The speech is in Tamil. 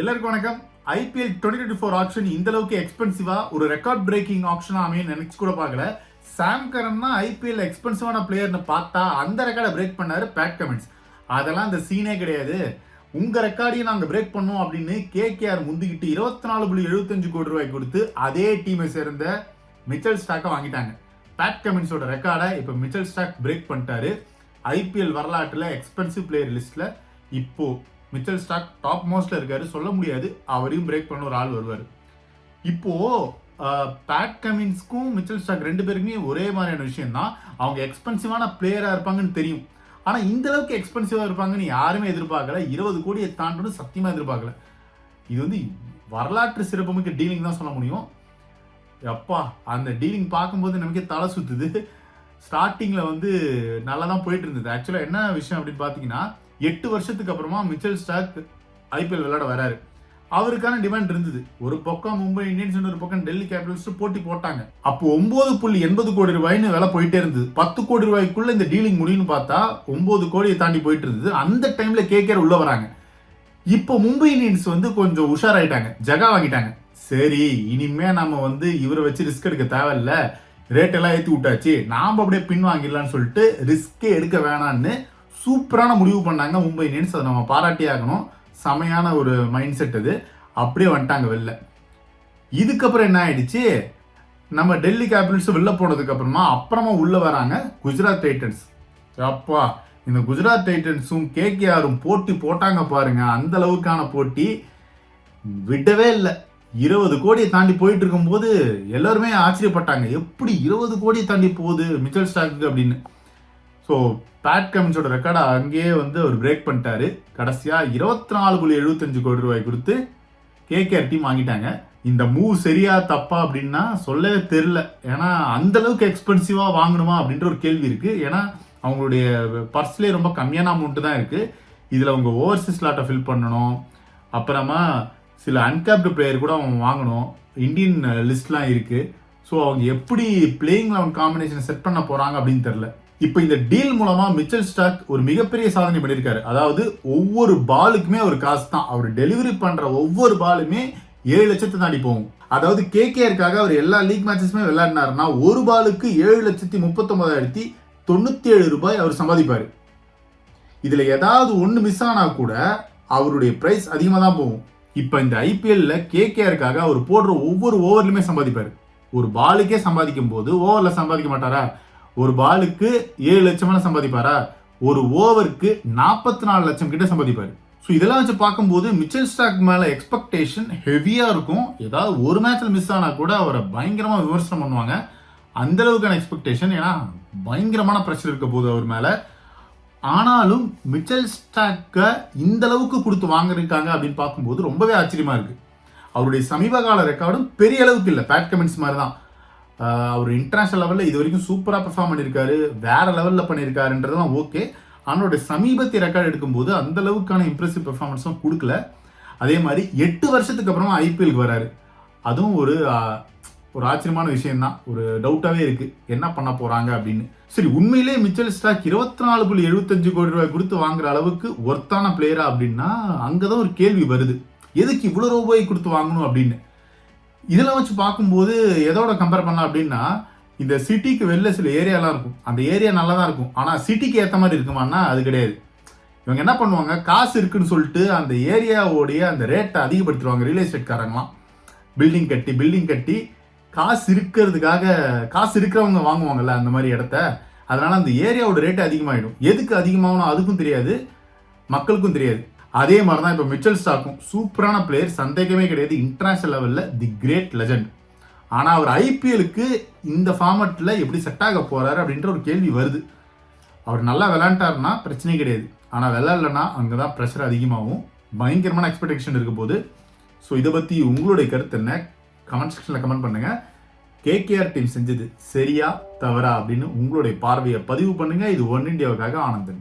எல்லாருக்கும் வணக்கம். IPL twenty twenty four auction இந்த அளவுக்கு எக்ஸ்பென்சிவா ஒரு ரெக்கார்ட் பிரேக்கிங் ஆப்ஷன் அமையும் நினைச்சு கூட பார்க்கல. சாம் கரன் தான் ஐபிஎல் எக்ஸ்பென்சிவான பிளேயர்னு பார்த்தா அந்த ரெக்கார்டை பிரேக் பண்ணாரு பேட் கமெண்ட்ஸ் அதெல்லாம் அந்த சீனே கிடையாது. உங்க ரெக்கார்டையும் நாங்கள் பிரேக் பண்ணோம் அப்படின்னு கேகேஆர் முந்திக்கிட்டு இருபத்தி நாலு புள்ளி எழுபத்தஞ்சு கோடி ரூபாய் கொடுத்து அதே டீமை சேர்ந்த மிச்சல் ஸ்டாக்கை வாங்கிட்டாங்க. பேட் கமின்ஸோட ரெக்கார்டை இப்போ மிச்சல் ஸ்டாக் பிரேக் பண்ணிட்டாரு. ஐபிஎல் வரலாற்றில் எக்ஸ்பென்சிவ் பிளேயர் லிஸ்ட்டில் இப்போது மிச்சல் ஸ்டாக் டாப் மோஸ்ட்ல இருக்கார். சொல்ல முடியாது. அவரையும் பிரேக் பண்ண ஒரு ஆள் வருவார். இப்போ பேட் கமின்ஸ்க்கும் மிச்சல் ஸ்டாக் ரெண்டு பேருக்குமே ஒரே மாதிரியான விஷயம் தான் அவங்க எக்ஸ்பென்சிவான பிளேயராக இருப்பாங்கன்னு தெரியும். ஆனால் இந்த அளவுக்கு எக்ஸ்பென்சிவாக இருப்பாங்கன்னு யாருமே எதிர்பார்க்கல. இருபது கோடியை தாண்டணும் சத்தியமாக எதிர்பார்க்கல. இது வந்து வரலாற்று சிறப்புமிக்க டீலிங் தான் சொல்ல முடியும். அப்பா அந்த டீலிங் பார்க்கும்போது நமக்கே தலை சுற்றுது ஸ்டார்டிங்கில் வந்து நல்லா தான் போயிட்டு இருந்தது. ஆக்சுவலாக என்ன விஷயம் அப்படின்னு பார்த்தீங்கன்னா எட்டு வருஷத்துக்கு அப்புறமா மிச்சல் ஸ்டாக் ஐபிஎல் விளையாட வராரு. அவருக்கான டிமாண்ட் இருந்தது. ஒரு பக்கம் மும்பை இந்தியன்ஸ் ஒரு பக்கம் டெல்லி கேபிட்டல்ஸ் போட்டி போட்டாங்க. அப்போ ஒன்பது புள்ளி எண்பது கோடி ரூபாய்னு விலை போயிட்டே இருந்தது. பத்து கோடி ரூபாய்க்குள்ள இந்த டீலிங் முடியும்னு பார்த்தா ஒன்பது கோடியை தாண்டி போயிட்டு இருந்தது. அந்த டைம்ல கேகேஆர் உள்ள வராங்க. இப்போ மும்பை இந்தியன்ஸ் வந்து கொஞ்சம் உஷாராயிட்டாங்க. ஜகா வாங்கிட்டாங்க. சரி இனிமே நம்ம வந்து இவரை வச்சு ரிஸ்க் எடுக்க தேவையில்ல. ரேட் எல்லாம் ஏற்றி விட்டாச்சு. நாம் அப்படியே பின் வாங்கிடலாம்னு சொல்லிட்டு ரிஸ்கே எடுக்க வேணான்னு சூப்பரான முடிவு பண்ணாங்க மும்பை இந்தியன்ஸ். அதை நம்ம பாராட்டி ஆகணும். செமையான ஒரு மைண்ட் செட் அது. அப்படியே வந்துட்டாங்க வெளில. இதுக்கப்புறம் என்ன ஆயிடுச்சு? நம்ம டெல்லி கேபிட்டல்ஸ் வெளில போனதுக்கு அப்புறமா அப்புறமா உள்ள வராங்க குஜராத் டைட்டன்ஸ் அப்பா இந்த குஜராத் டைட்டன்ஸும் கேகேஆரும் போட்டி போட்டாங்க பாருங்க. அந்த அளவுக்கான போட்டி விடவே இல்லை. இருபது கோடியை தாண்டி போயிட்டு இருக்கும்போது எல்லாருமே ஆச்சரியப்பட்டாங்க. எப்படி இருபது கோடியை தாண்டி போகுது மிச்சல் ஸ்டாக்கு அப்படின்னு. ஸோ பேட் கமின்ஸோட ரெக்கார்டை அங்கேயே வந்து அவர் பிரேக் பண்ணிட்டாரு. கடைசியாக இருபத்தி நாலு புள்ளி எழுபத்தஞ்சு கோடி ரூபாய் கொடுத்து கேகேஆர் டீம் வாங்கிட்டாங்க. இந்த மூவ் சரியா தப்பா அப்படின்னா சொல்லவே தெரில ஏன்னா அந்த அளவுக்கு எக்ஸ்பென்சிவா வாங்கணுமா அப்படின்ற ஒரு கேள்வி இருக்கு. ஏன்னா அவங்களுடைய பர்ஸ்லேயே ரொம்ப கம்மியான அமௌண்ட் தான் இருக்கு. இதுல அவங்க ஓவர்சீஸ் லாட்டை ஃபில் பண்ணணும். அப்புறமா சில அன்கேப்டு பிளேயர் கூட அவங்க வாங்கணும். இந்தியன் லிஸ்ட்லாம் இருக்கு. ஸோ அவங்க எப்படி பிளேயிங் லெவன் காம்பினேஷன் செட் பண்ண போறாங்க அப்படின்னு தெரில இப்போ இந்த டீல் மூலமாக மிச்சல் ஸ்டாக் ஒரு மிகப்பெரிய சாதனை பண்ணியிருக்காரு அதாவது ஒவ்வொரு பாலுக்குமே ஒரு காசு தான். அவர் டெலிவரி பண்ணுற ஒவ்வொரு பாலுமே ஏழு லட்சத்தை தாண்டி போகும். அதாவது கேகேஆருக்காக அவர் எல்லா லீக் மேட்சஸுமே விளையாடினாருன்னா ஒரு பாலுக்கு ஏழு லட்சத்தி முப்பத்தொன்பதாயிரத்தி தொண்ணூற்றி ஏழு ரூபாய் அவர் சம்பாதிப்பார். இதில் ஏதாவது ஒன்று மிஸ் ஆனால் கூட அவருடைய ப்ரைஸ் அதிகமாக தான் போகும். இப்போ இந்த ஐபிஎல்ல கேகேஆருக்காக அவர் போடுற ஒவ்வொரு ஓவர்லையுமே சம்பாதிப்பார். ஒரு பாலுக்கே சம்பாதிக்கும் போது ஓவரில் சம்பாதிக்க மாட்டாரா? ஒரு பாலுக்கு ஏழு லட்சமான சம்பாதிப்பாரா? ஒரு ஓவருக்கு நாற்பத்தி நாலு லட்சம் கிட்ட சம்பாதிப்பாரு. ஸோ இதெல்லாம் வச்சு பார்க்கும்போது மிச்சல் ஸ்டாக் மேலே எக்ஸ்பெக்டேஷன் ஹெவியாக இருக்கும். ஏதாவது ஒரு மேட்ச்சில் மிஸ் ஆனா கூட அவரை பயங்கரமாக விமர்சனம் பண்ணுவாங்க. அந்த அளவுக்கான எக்ஸ்பெக்டேஷன் ஏன்னா பயங்கரமான ப்ரெஷர் இருக்க போகுது அவர் மேலே. ஆனாலும் மிச்சல் ஸ்டாக்கை இந்த அளவுக்கு கொடுத்து வாங்கிருக்காங்க அப்படின்னு பார்க்கும்போது ரொம்பவே ஆச்சரியமாக இருக்குது அவருடைய சமீப கால ரெக்கார்டும் பெரிய அளவுக்கு இல்லை. பேட் கமெண்ட்ஸ் மாதிரி தான் அவர் இன்டர்நேஷனல் லெவலில் இது வரைக்கும் சூப்பராக பெர்ஃபார்ம் பண்ணியிருக்காரு வேறு லெவலில் பண்ணியிருக்காருன்றதெல்லாம் ஓகே அவனோட சமீபத்திய ரெக்கார்டு எடுக்கும்போது அந்த அளவுக்கான இம்ப்ரெசிவ் பெர்ஃபார்மன்ஸும் கொடுக்கல. அதே மாதிரி எட்டு வருஷத்துக்கு அப்புறமா ஐபிஎலுக்கு வராரு. அதுவும் ஒரு ஒரு ஆச்சரியமான விஷயம்தான். ஒரு டவுட்டாகவே இருக்குது என்ன பண்ண போகிறாங்க அப்படின்னு. சரி உண்மையிலே மிச்சல் ஸ்டாக் இருபத்தி நாலு புள்ளி எழுபத்தஞ்சு கோடி ரூபாய் கொடுத்து வாங்குற அளவுக்கு ஒர்த்தான பிளேயரா அப்படின்னா அங்கே தான் ஒரு கேள்வி வருது. எதுக்கு இவ்வளோ ரூபாய் கொடுத்து வாங்கணும் அப்படின்னு. இதெல்லாம் வச்சு பார்க்கும்போது எதோட கம்பேர் பண்ணலாம் அப்படின்னா இந்த சிட்டிக்கு வெளில சில ஏரியாலாம் இருக்கும். அந்த ஏரியா நல்லா தான் இருக்கும். ஆனால் சிட்டிக்கு ஏற்ற மாதிரி இருக்குமான்னா அது கிடையாது. இவங்க என்ன பண்ணுவாங்க? காசு இருக்குன்னு சொல்லிட்டு அந்த ஏரியாவோடைய அந்த ரேட்டை அதிகப்படுத்திடுவாங்க. ரியல் எஸ்டேட்காரங்களாம் பில்டிங் கட்டி பில்டிங் கட்டி காசு இருக்கிறதுக்காக காசு இருக்கிறவங்க வாங்குவாங்கல்ல அந்த மாதிரி இடத்த. அதனால் அந்த ஏரியாவோட ரேட்டு அதிகமாகிடும் எதுக்கு அதிகமாகணும்? அதுக்கும் தெரியாது. மக்களுக்கும் தெரியாது. அதே மாதிரி தான் இப்போ மிச்சல் ஸ்டாக்கும் சூப்பரான பிளேயர் சந்தேகமே கிடையாது. இன்டர்நேஷனல் லெவலில் தி கிரேட் லெஜண்ட் ஆனால் அவர் ஐபிஎலுக்கு இந்த ஃபார்மட்டில் எப்படி செட் ஆக போகிறாரு அப்படின்ற ஒரு கேள்வி வருது. அவர் நல்லா விளாண்டாருன்னா பிரச்சனையே கிடையாது. ஆனால் விளையாடலன்னா அங்கே தான் ப்ரெஷர் அதிகமாகும். பயங்கரமான எக்ஸ்பெக்டேஷன் இருக்க போது ஸோ இதை பற்றி உங்களுடைய கருத்து என்ன? கமெண்ட் செக்ஷனில் கமெண்ட் பண்ணுங்கள் கேகேஆர் டீம் செஞ்சது சரியா தவறா அப்படின்னு உங்களுடைய பார்வையை பதிவு பண்ணுங்கள் இது ஒன் இண்டியாவுக்காக ஆனந்தன்.